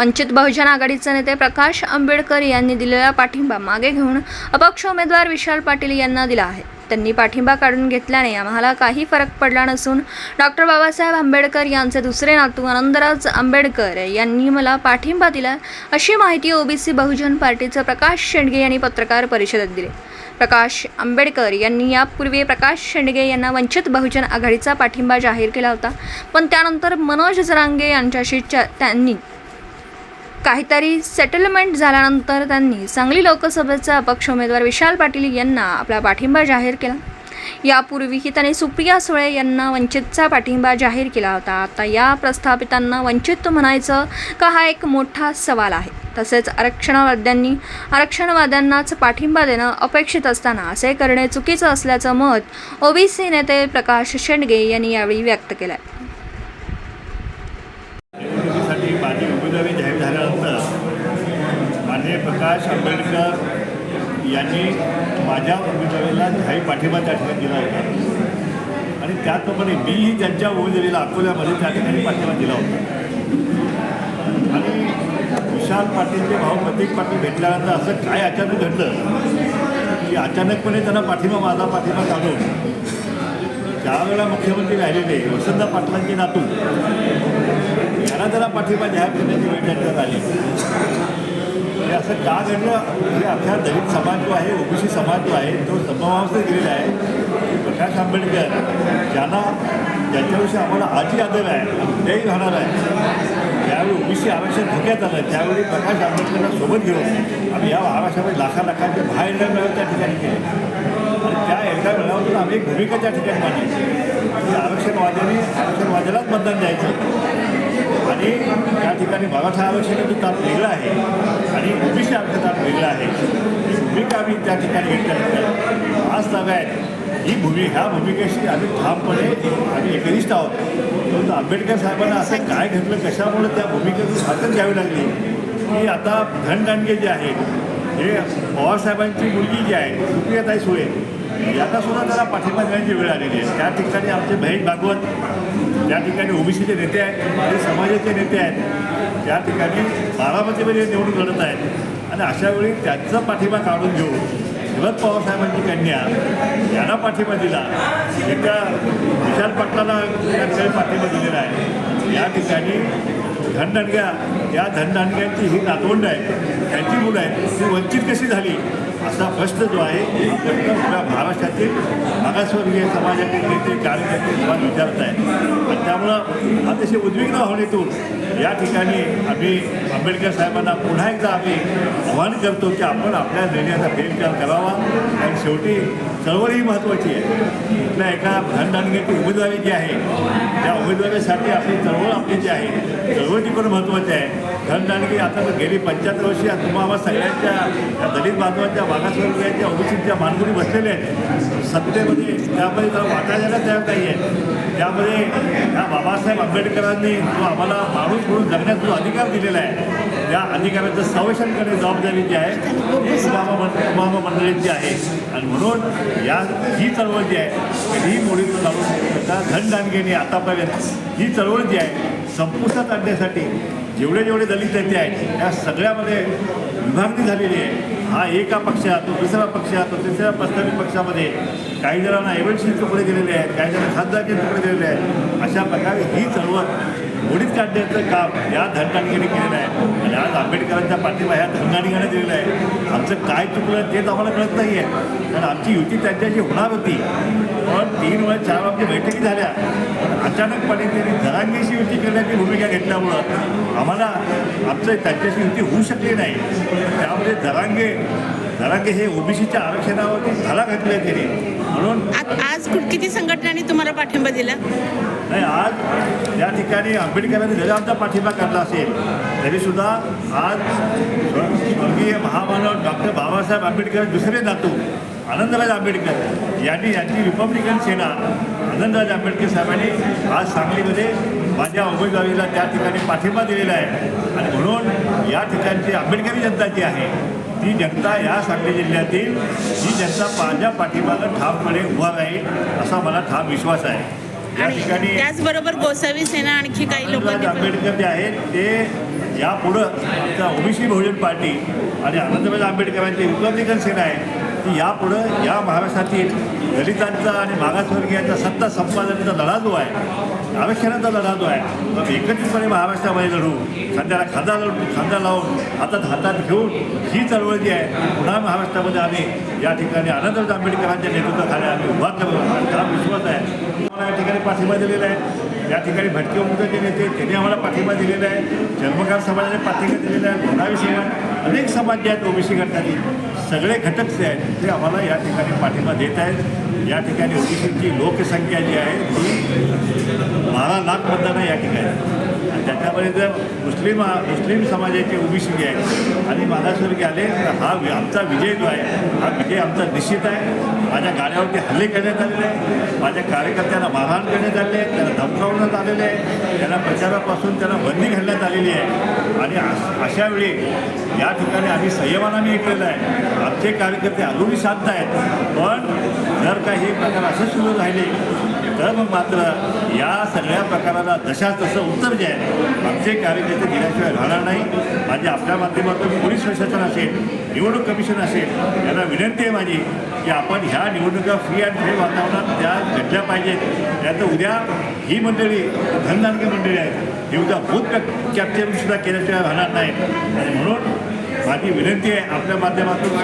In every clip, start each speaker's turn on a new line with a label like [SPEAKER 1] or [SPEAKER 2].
[SPEAKER 1] वंचित बहुजन आघाडीचे नेते प्रकाश आंबेडकर यांनी दिलेला पाठिंबा मागे घेऊन अपक्ष उमेदवार विशाल पाटील यांना दिला आहे. त्यांनी पाठिंबा काढून घेतल्याने आम्हाला काही फरक पडला नसून डॉक्टर बाबासाहेब आंबेडकर यांचे दुसरे नातू आनंदराज आंबेडकर यांनी मला पाठिंबा दिला अशी माहिती ओबीसी बहुजन पार्टीचे प्रकाश शेंडगे यांनी पत्रकार परिषदेत दिली. प्रकाश आंबेडकर यांनी यापूर्वी प्रकाश शेंडगे यांना वंचित बहुजन आघाडीचा पाठिंबा जाहीर केला होता. पण त्यानंतर मनोज जरांगे यांच्याशी त्यांनी काहीतरी सेटलमेंट झाल्यानंतर त्यांनी सांगली लोकसभेचा अपक्ष उमेदवार विशाल पाटील यांना आपला पाठिंबा जाहीर केला. यापूर्वीही त्यांनी सुप्रिया सुळे यांना वंचितचा पाठिंबा जाहीर केला होता. आता या प्रस्थापितांना वंचित म्हणायचं का हा एक मोठा सवाल आहे. तसेच आरक्षणवाद्यांनी आरक्षणवाद्यांनाच पाठिंबा देणं अपेक्षित असताना असे करणे चुकीचं असल्याचं मत ओबीसी नेते प्रकाश शेंडगे यांनी यावेळी व्यक्त केलं आहे
[SPEAKER 2] निवडणुकीसाठी माझी उमेदवारी जाहीर झाल्यानंतर माननीय प्रकाश आंबेडकर यांनी माझ्या उमेदवारीला काही पाठिंबा त्या ठिकाणी दिला होता. आणि त्याचप्रमाणे मीही त्यांच्या उमेदवारीला अकोल्यामध्ये त्या ठिकाणी पाठिंबा दिला होता. आणि विशाल पाटीलचे भाऊ प्रतीक पाटील भेटल्यानंतर असं काय अचानक घडलं की अचानकपणे त्यांना पाठिंबा माझा पाठिंबा काढून त्यावेळेला मुख्यमंत्री राहिलेले वसंत पाटलांचे नातू यांना त्याला पाठिंबा जाहीर करण्याची वेळ त्यांच्यात आली. हे असं का घडलं? म्हणजे अख्खा दलित समाज जो आहे ओबीसी समाज जो आहे तो समभावावस्थेत गेलेला आहे. प्रकाश आंबेडकर ज्यांना ज्यांच्याविषयी आम्हाला आजही आदर आहे तेही राहणार आहे. ज्यावेळी ओबीसी आरक्षण धोक्यात आलं त्यावेळी प्रकाश आंबेडकरांना सोबत घेऊन आम्ही या आरक्षणामध्ये लाखा लाखांचे बाहेर मिळवून त्या ठिकाणी केले. आणि त्या एल्डा मिळवून आम्ही एक भूमिका त्या ठिकाणी मांडली. आरक्षणवाद्याने आरक्षणवाद्यालाच मतदान द्यायचं. आणि त्या ठिकाणी मराठा आरक्षणाचं ताप वेगळं आहे आणि ओबीसी आरक्षण ताप वेगळं आहे. ही भूमिका आम्ही त्या ठिकाणी घेतल्यानंतर आज ताब्यात ही भूमी ह्या भूमिकेशी आम्ही ठामपणे आम्ही एकनिष्ठ आहोत. परंतु आंबेडकर साहेबांना असं काय घडलं कशामुळे त्या भूमिकेचं साधन घ्यावी लागली? की आता धनदांडगे जे आहेत हे पवारसाहेबांची मुलगी जी आहे सुप्रियाताई सुळे यांना सुद्धा त्याला पाठिंबा देण्याची वेळ आलेली आहे. त्या ठिकाणी आमचे बहीण भागवत या ठिकाणी ओबीसीचे नेते आहेत आणि समाजाचे नेते आहेत त्या ठिकाणी बारामतीमध्ये निवडून लढत आहेत. आणि अशा वेळी त्यांचा पाठिंबा काढून घेऊन शरद पवारसाहेबांची कन्या यांना पाठिंबा दिला. एका विशाल पाटलाला त्या ठिकाणी पाठिंबा दिलेला आहे. या ठिकाणी धनदांडग्या या धनदांडग्यांची ही नातवंड आहे त्यांची मुलं आहेत ती वंचित कशी झाली? असा प्रश्न जो आहे हा आपल्या महाराष्ट्रातील मागासवर्गीय समाजातील नेते कार्यकर्ते समाज विचारत आहे आणि त्यामुळं अतिशय उद्विग्न होण्यातून या ठिकाणी आम्ही आंबेडकर साहेबांना पुन्हा एकदा आम्ही आव्हान करतो की आपण आपल्या निर्णयाचा फेरविचार करावा. आणि शेवटी चळवळ ही महत्त्वाची आहे. कुठल्या एका धनदानगेची उमेदवारी जी आहे त्या उमेदवारीसाठी आपली चळवळ आपली जी आहे चळवळ ती पण आहे धनदानगी आता तर गेली पंच्याहत्तर वर्षी. तुम्हाला सगळ्यांच्या या दलित बांधवांच्या मागासवर्गीयांच्या ओबीसीच्या मानगुरी बसलेल्या आहेत. सत्तेमध्ये त्यामध्ये जर वाटा तयार नाही आहे. त्यामध्ये या बाबासाहेब आंबेडकरांनी जो आम्हाला माणूस म्हणून जगण्याचा जो अधिकार दिलेला आहे त्या अधिकाराचं संरक्षण करणे जबाबदारी जी आहे ती कुमामा कुमामा मंडळींची आहे. आणि म्हणून या ही चळवळ जी आहे ही मोडीतून लावून त्या आतापर्यंत ही चळवळ जी आहे संपुष्टात आणण्यासाठी जेवढे जेवढे दलित नेते आहेत त्या सगळ्यामध्ये विभागणी झालेली आहे. हा एका पक्षात तो दुसरा पक्षात तो तिसऱ्या प्रस्तावित पक्षामध्ये काही जणांना एवढे तुकडे दिलेले आहेत काही जणांना खासदारचे तुकडे दिलेले आहेत. अशा प्रकारे ही चळवळ मोडीत काढण्याचं काम या धनदानगीने केलेलं आहे. आणि आज आंबेडकरांच्या पाठिंबा ह्या धनदानगीने दिलेलं आहे. आमचं काय चुकलं तेच आम्हाला कळत नाही आहे कारण आमची युती त्यांच्याशी होणार होती. पण तीन वेळा चार आमच्या बैठकी झाल्या. अचानकपणे त्यांनी धनांगीशी युती करण्याची भूमिका घेतल्यामुळं आम्हाला आमचं त्यांच्याशी युती होऊ शकली नाही. त्यामध्ये जरांगे जरांगे हे ओबीसीच्या आरक्षणावरती झाला घातले त्यांनी म्हणून
[SPEAKER 3] आज किती संघटनांनी तुम्हाला पाठिंबा दिला?
[SPEAKER 2] नाही आज या ठिकाणी आंबेडकरांनी जरी आमचा पाठिंबा काढला असेल तरीसुद्धा आज स्व- स्वर्गीय महामानव डॉक्टर बाबासाहेब आंबेडकर दुसरे नातू आनंदराज आंबेडकर यांनी यांची रिपब्लिकन सेना आनंदराज आंबेडकर साहेबांनी आज सांगलीमध्ये माझ्या उमेदवारीला त्या ठिकाणी पाठिंबा दिलेला आहे. आणि म्हणून या ठिकाणची आंबेडकरी जनता जी आहे ती जनता या सांगली जिल्ह्यातील ही जनता माझ्या पाठिंबाला ठामपणे उभा राहील असा मला ठाम विश्वास आहे. या ठिकाणी
[SPEAKER 3] त्याचबरोबर गोसावी सेना आणखी काही पण-
[SPEAKER 2] आंबेडकर जे आहेत ते यापुढं ओबीसी बहुजन पार्टी आणि आनंदबाई आंबेडकरांची रिपब्लिकन सेना आहे की यापुढं या महाराष्ट्रातील दलितांचा आणि मागासवर्गीयांचा सत्ता संपादनाचा लढा जो आहे आरक्षणाचा लढाजो आहे. तो एकत्रितपणे महाराष्ट्रामध्ये लढू. खांद्याला खांदा लावून खांदा लावून हातात हातात घेऊन ही चळवळ जी आहे. पुन्हा महाराष्ट्रामध्ये आम्ही या ठिकाणी आनंदराज आंबेडकरांच्या नेतृत्वाखाली आम्ही उभा करतो हा विश्वास आहे. मला या ठिकाणी पाठिंबा दिलेला आहे. या ठिकाणी भटके उमेदवार जे नेते त्यांनी आम्हाला पाठिंबा दिलेला आहे. जन्मकार समाजाने पाठिंबा दिलेला आहे. लोणावी समाज अनेक समाज जे आहेत ओबीसी गटातील सगळे घटक जे आहेत ते आम्हाला या ठिकाणी पाठिंबा देत आहेत. या ठिकाणी ओबीसीची लोकसंख्या जी आहे ती लाख मतदान आहे या ठिकाणी आणि त्याच्यामध्ये जर मुस्लिम मुस्लिम समाजाचे ओबीसी जे आहे आणि मागासवर्गीय आले तर हा वि- आमचा विजय जो आहे हा विजय आमचा निश्चित आहे. माझ्या गाड्यावरती हल्ले करण्यात आलेले आहे माझ्या कार्यकर्त्यांना मारहाण करण्यात आले आहे त्यांना धमकावण्यात आलेले आहे त्यांना प्रचारापासून त्यांना बंदी घालण्यात आलेली आहे. आणि अश- अशा वेळी या ठिकाणी आम्ही संयमानं ऐकलेलं आहे. आमचे कार्यकर्ते अजूनही शांत आहेत. पण जर काही प्रकार असे सुरू राहिले तर मग मात्र या सगळ्या प्रकाराला जशा तसं उत्तर जे आहे आमचे कार्यकर्ते दिल्याशिवाय राहणार नाही. माझी आपल्या माध्यमातून पोलीस प्रशासन असेल निवडणूक कमिशन असेल यांना विनंती आहे माझी की आपण ह्या निवडणुका फ्री अँड फेअर वातावरणात त्या घडल्या पाहिजेत त्यात उद्या ही मंडळी धनदानके मंडळी आहेत. ही उद्या भूत कॅप्चरिंगसुद्धा केल्याशिवाय राहणार नाही आणि म्हणून माझी विनंती आहे आपल्या माध्यमातून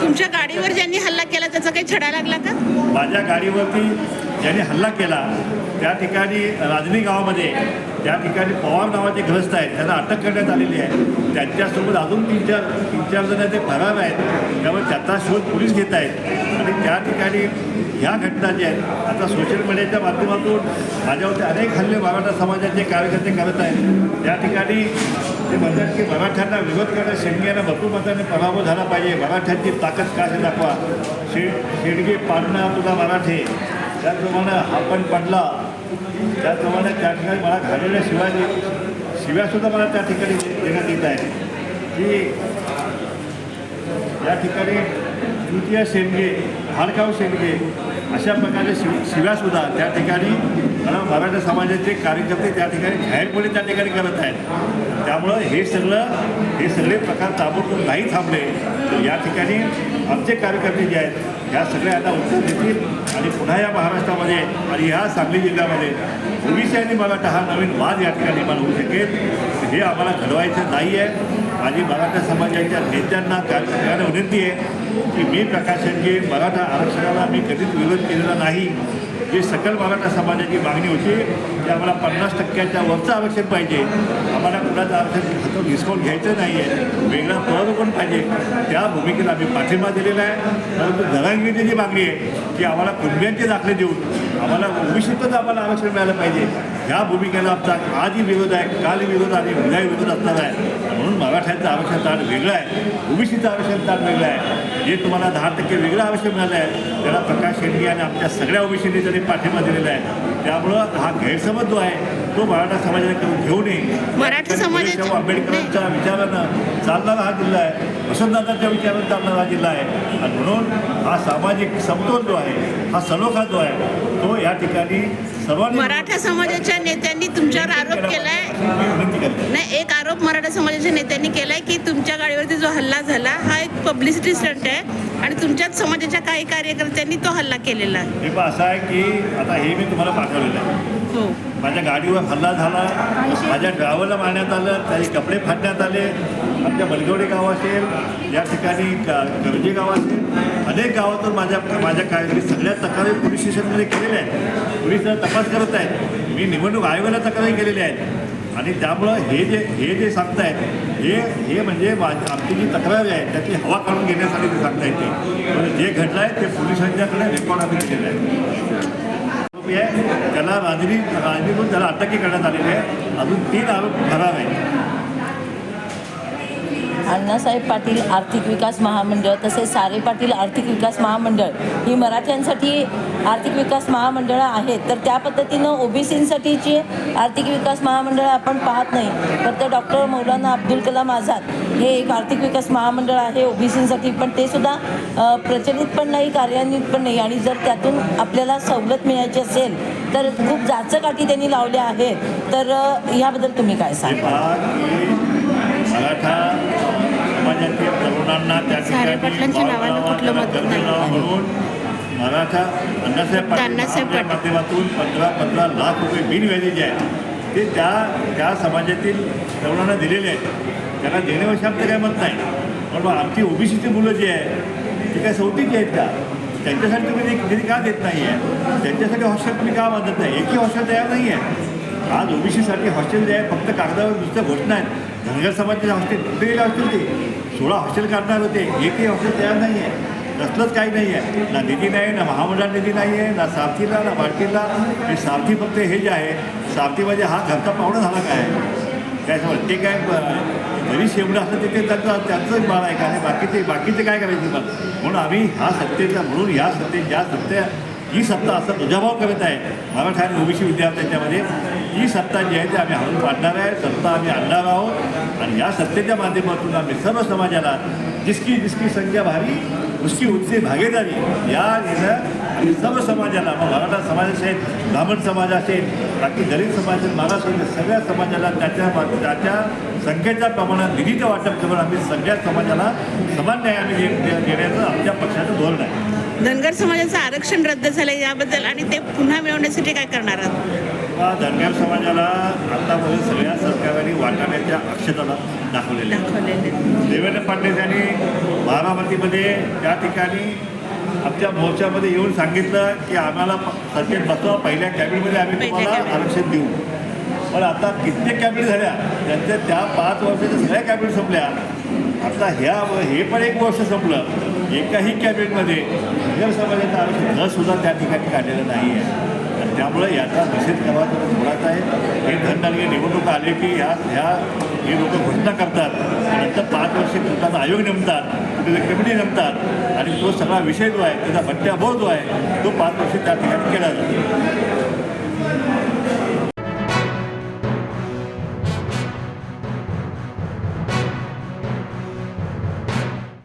[SPEAKER 3] तुमच्या गाडीवर ज्यांनी हल्ला केला त्याचा काही छडा लागला का?
[SPEAKER 2] माझ्या गाडीवरती ज्याने हल्ला केला त्या ठिकाणी राजनी गावामध्ये त्या ठिकाणी पवार नावाचे ग्रस्त आहेत त्यांना अटक करण्यात आलेली आहे. त्यांच्यासोबत अजून तीन चार तीन चार जण ते फरार आहेत. त्यामुळे त्याचा शोध पोलीस घेत आहेत. आणि त्या ठिकाणी ह्या घटना ज्या आहेत आता सोशल मीडियाच्या माध्यमातून माझ्यावरती अनेक हल्ले मराठा समाजाचे कार्यकर्ते करत आहेत. त्या ठिकाणी ते म्हणतात की मराठ्यांना विरोध करणं शेंडग्यांना भरपूर मताने पराभव झाला पाहिजे. मराठ्यांची ताकद काय दाखवा. शे शेडगे पाडणा तुला मराठे. त्याचप्रमाणे हा पण पडला. त्याचप्रमाणे त्या ठिकाणी मला घालेल्या शिवाजी शिव्यासुद्धा मला त्या ठिकाणी देण्यात येत आहे. की या ठिकाणी तृतीय शेंडगे हाडगाव शेंडगे अशा प्रकारे शिव शिव्यासुद्धा त्या ठिकाणी मला मराठा समाजाचे कार्यकर्ते त्या ठिकाणी जाहीरपणे त्या ठिकाणी करत आहेत. त्यामुळं हे सगळं हे सगळे प्रकार ताबडतोब नाही थांबले. तर या ठिकाणी आमचे कार्यकर्ते जे आहेत ह्या सगळ्या आता उत्तर देतील आणि पुन्हा या महाराष्ट्रामध्ये आणि ह्या सांगली जिल्ह्यामध्ये. ओबीसी आणि मराठा हा नवीन वाद या ठिकाणी निर्माण होऊ शकेल. हे आम्हाला घडवायचं नाही आहे माझी मराठा समाजाच्या नेत्यांना कार्यकर्त्यांना विनंती आहे की मी प्रकाश मराठा आरक्षणाला मी कधीच विरोध केलेला नाही. जी सकल मराठा समाजाची मागणी होती की आम्हाला पन्नास टक्क्याच्या वरचं आरक्षण पाहिजे. आम्हाला कुणाचं आरक्षण डिस्काउंट घ्यायचं नाही आहे वेगळा पद पण पाहिजे. त्या भूमिकेला आम्ही पाठिंबा दिलेला आहे. परंतु जरांगीची जी मागणी आहे की आम्हाला कुटुंबियांचे दाखले देऊन आम्हाला ओबीसीतच आम्हाला आरक्षण मिळालं पाहिजे. ह्या भूमिकेला आमचा आजही विरोध आहे काल विरोध आणि उद्याही विरोध असणार आहे. म्हणून मराठ्यांचं आरक्षण ताण वेगळं आहे. ओबीसीचं आरक्षण ताण वेगळं आहे. जे तुम्हाला दहा टक्के वेगळं आरक्षण मिळालं आहे त्याला प्रकाश शेंडगे आणि आमच्या सगळ्या ओबीसीने त्यांनी पाठिंबा दिलेला आहे त्यामुळं हा गैरसमज जो आहे तो मराठा समाजाने करून घेऊ नये.
[SPEAKER 3] मराठा
[SPEAKER 2] आंबेडकरांच्या विचारानं चालणारा हा जिल्हा आहे वसंतदादांच्या विचारानं चालणारा हा जिल्हा आहे. आणि म्हणून हा सामाजिक समतोल जो आहे हा सलोखा जो आहे तो या ठिकाणी सर्वांनी
[SPEAKER 3] मराठा समाजाच्या नेत्यांनी तुमच्यावर आरोप केलाय. नाही एक आरोप मराठा समाजाच्या नेत्यांनी केलाय की तुमच्या गाडीवरती जो हल्ला झाला हा पब्लिसिटी स्टंट आहे आणि तुमच्याच समाजाच्या काही कार्यकर्त्यांनी तो हल्ला केलेला आहे.
[SPEAKER 2] हे असं आहे की आता हे मी तुम्हाला पाठवलेलं आहे.
[SPEAKER 3] हो.
[SPEAKER 2] माझ्या गाडीवर हल्ला झाला. माझ्या ड्रायव्हरला मारण्यात आलं त्याचे कपडे फाडण्यात आले. आमच्या बलगवडे गाव असेल या ठिकाणी कर्जे गाव असेल. अनेक गावातून माझ्या माझ्या काय सगळ्या तक्रारी पोलीस स्टेशनमध्ये केलेल्या आहेत. पोलीस तपास करत आहेत. मी निवडणूक आयोगाला तक्रारी केलेल्या आहेत. आणि त्यामुळं हे जे हे जे सांगतायत हे हे म्हणजे आमची जी तक्रार आहे त्याची हवा काढून घेण्यासाठी ते सांगता येते म्हणजे जे घडलं आहे ते पोलिसांच्याकडे रेकॉर्ड आम्ही केलेलं आहे. आहे त्याला राजनी राजनीतून त्याला अटकही करण्यात आलेली आहे. अजून तीन आरोप फरार आहेत.
[SPEAKER 4] अण्णासाहेब पाटील आर्थिक विकास महामंडळ तसेच सारे पाटील आर्थिक विकास महामंडळ ही मराठ्यांसाठी आर्थिक विकास महामंडळं आहेत. तर त्या पद्धतीनं ओबीसींसाठीची आर्थिक विकास महामंडळ आपण पाहत नाही. तर ते डॉक्टर मौलाना अब्दुल कलाम आझाद हे एक आर्थिक विकास महामंडळ आहे ओबीसींसाठी. पण ते सुद्धा प्रचलित पण नाही कार्यान्वित पण नाही. आणि जर त्यातून आपल्याला सवलत मिळायची असेल तर खूप जाचकाठी त्यांनी लावल्या आहेत. तर ह्याबद्दल याबद्दल तुम्ही काय सांगा
[SPEAKER 2] मराठा समाजातील तरुणांना त्या ठिकाणी मराठा अण्णासाहेब पाटील. माध्यमातून पंधरा पंधरा लाख रुपये बिनव्याजी जे आहे ते त्या त्या समाजातील तरुणांना दिलेले आहेत. त्यांना देण्याविषयी आमचं काय मत नाही. पण मग आमची ओबीसीची मुलं जी आहे ती काय सौतीची आहेत का? त्यांच्यासाठी तुम्ही निधी निधी का देत नाही आहे त्यांच्यासाठी हॉस्टेल तुम्ही का बांधत नाही? एकही हॉस्टेल तयार नाही आहे आज ओबीसीसाठी हॉस्टेल जे आहे फक्त कागदावर नुसत्या घोषणा आहेत. धनगर समाजाचे हॉस्टेल कुठे गेले हॉस्टेल ते? सोळा हॉस्टेल काढणार होते. एकही हॉस्टेल तयार नाही आहे कसलंच काही नाही आहे ना निधी नाही ना महामंडळ निधी नाही आहे ना सारथीला ना बाटलीला आणि सारथी फक्त हे जे आहे सारथीमध्ये हा घरचा पाहुणा झाला काय काय ते काय? जरी शेवडं असलं ते ते त्यांचं त्यांचंच बाळ आहे का? बाकीचे बाकीचे काय करायचे मग म्हणून आम्ही हा सत्तेचा म्हणून ह्या सत्ते ज्या सत्ते ही सत्ता असं तुझाभाव करत आहे. मराठा आणि ओबीसी विद्यार्थ्यांच्यामध्ये ही सत्ता जी आहे ती आम्ही हळून पाडणार आहे. सत्ता आम्ही आणणार आहोत. आणि या सत्तेच्या माध्यमातून आम्ही सर्व समाजाला जिसकी जिसकी संख्या भारी उसकी उंची भागीदारी या येणं आणि सर्व समाजाला मग मराठा समाज असेल ब्राह्मण समाज असेल बाकी दलित समाज असेल मागास असेल सगळ्या समाजाला त्याच्या त्याच्या संख्येच्या प्रमाणात निधीचं वाटप करून आम्ही सगळ्या समाजाला समान न्याय आम्ही देण्याचं आमच्या पक्षाचं धोरण आहे.
[SPEAKER 3] धनगर समाजाचं आरक्षण रद्द झालं याबद्दल आणि ते पुन्हा मिळवण्यासाठी काय करणार आहात?
[SPEAKER 2] धनगर समाजाला आतापर्यंत सगळ्या सरकारने वाटाण्याच्या अक्षताला दाखवलेल्या देवेंद्र फडणवीस यांनी बारामतीमध्ये त्या ठिकाणी आमच्या मोर्चामध्ये येऊन सांगितलं की आम्हाला सत्तेत बसवा पहिल्या कॅबिनेटमध्ये आम्ही तुम्हाला. आरक्षण देऊ. पण आता कित्येक कॅबिनेट झाल्या त्यांच्या त्या पाच वर्षाच्या सगळ्या कॅबिनेट संपल्या. आता ह्या हे पण एक वर्ष संपलं. एकाही कॅबिनेटमध्ये धनगर समाजाचं आरक्षण सुद्धा त्या ठिकाणी काढलेलं नाही आहे आणि त्यामुळे याचा निषेध करावा तर थोडाच आहे. हे धनदानगे निवडणूक आले की ह्या ह्या हे लोक घोषणा करतात. नंतर पाच वर्षे कुठला आयोग नेमतात तिथे कमिटी नेमतात आणि तो सगळा विषय जो आहे त्याचा भट्ट्या जो आहे तो पाच वर्षे त्या ठिकाणी केला जातो.